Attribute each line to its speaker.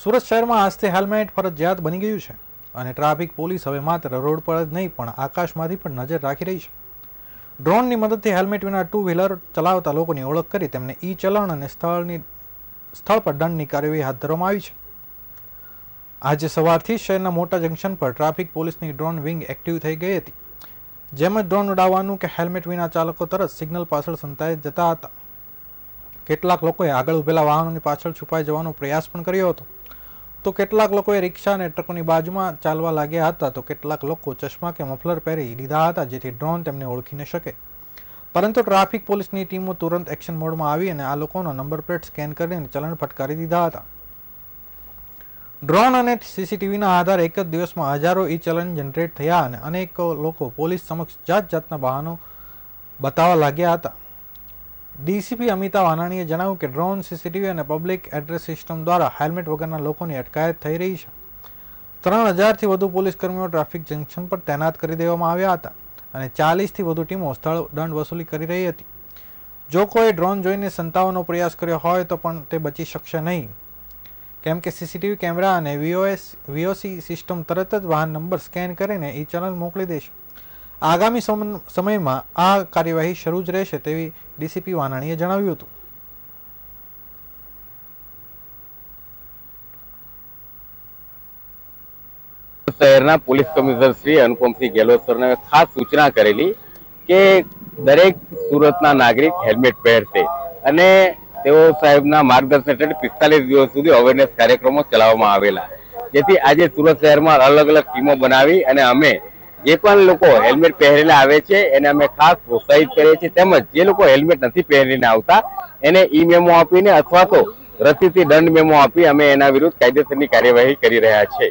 Speaker 1: સુરત શહેરમાં આજથી હેલ્મેટ ફરજિયાત બની ગયું છે અને ટ્રાફિક પોલીસ હવે માત્ર રોડ પર જ નહીં, પણ આકાશમાંથી પણ નજર રાખી રહી છે. ડ્રોનની મદદથી હેલ્મેટ વિના ટુ વ્હીલર ચલાવતા લોકોની ઓળખ કરી તેમને ઈ ચલણ અને સ્થળની, સ્થળ પર દંડની કાર્યવાહી હાથ ધરવામાં આવી છે. આજે સવારથી શહેરના મોટા જંકશન પર ટ્રાફિક પોલીસની ડ્રોન વિંગ એક્ટિવ થઈ ગઈ હતી, જેમ ડ્રોન ઉડાવવાનું કે હેલ્મેટ વિના ચાલકો તરત સિગ્નલ પાછળ સંતાઈ જતા હતા. કેટલાક લોકોએ આગળ ઉભેલા વાહનોની પાછળ છુપાઈ જવાનો પ્રયાસ પણ કર્યો હતો. તો કેટલાક લોકોએ રિક્ષા અને ટ્રકોની બાજુમાં ચાલવા લાગ્યા હતા તો કેટલાક લોકો ચશ્મા કે મફલર પહેરી લીધા હતા જેથી ડ્રોન તેમને ઓળખી ન શકે. પરંતુ ટ્રાફિક પોલીસની ટીમો તુરંત એક્શન મોડમાં આવી અને આ લોકોનો નંબર પ્લેટ સ્કેન કરીને ચલણ ફટકારી દીધા હતા. ડ્રોન અને સીસીટીવીના આધારે એક જ દિવસમાં હજારો ઈ ચલણ જનરેટ થયા અને અનેક લોકો પોલીસ સમક્ષ જાત જાતના બહાનો બતાવવા લાગ્યા હતા. ડીસીપી અમિતા વાનાણીએ જણાવ્યું કે ડ્રોન સીસીટીવી અને પબ્લિક એડ્રેસ સિસ્ટમ દ્વારા હેલ્મેટ વગરના લોકોની અટકાયત થઈ રહી છે. ત્રણ હજારથી વધુ પોલીસ કર્મીઓ ટ્રાફિક જંકશન પર તૈનાત કરી દેવામાં આવ્યા હતા અને ચાલીસથી વધુ ટીમો સ્થળ દંડ વસૂલી કરી રહી હતી. જો કોઈ ડ્રોન જોઈને સંતાવવાનો પ્રયાસ કર્યો હોય તો પણ તે બચી શકશે નહીં. કેમ કે સીસીટીવી કેમેરા અને વીઓએસ વીઓસી સિસ્ટમ તરત જ વાહન નંબર સ્કેન કરીને એ ચેનલ મોકલી દેશે. આગામી સમ- સમયમાં આ કાર્યવાહી શરૂ જ રહેશે તેવી ડીસીપી વાનાણીએ જણાવ્યું હતું.
Speaker 2: શહેરના પોલીસ કમિશનર શ્રી અનુપમસિંહ ગેહલોત સરને ખાસ સૂચના કરેલી કે દરેક સુરતના નાગરિક હેલ્મેટ પહેરશે અને તેઓ સાહેબના માર્ગદર્શન હેઠળ પિસ્તાલીસ દિવસ સુધી અવેરનેસ કાર્યક્રમો ચલાવવામાં આવેલા. જેથી આજે સુરત શહેરમાં અલગ અલગ ટીમો બનાવી અને અમે જે પણ લોકો હેલ્મેટ પહેરેલા આવે છે એને અમે ખાસ પ્રોત્સાહિત કરીએ છીએ. તેમજ જે લોકો હેલ્મેટ નથી પહેરીને આવતા એને ઈ મેમો આપીને અથવા તો રસીથી દંડ મેમો આપી અમે એના વિરુદ્ધ કાયદેસરની કાર્યવાહી કરી રહ્યા છીએ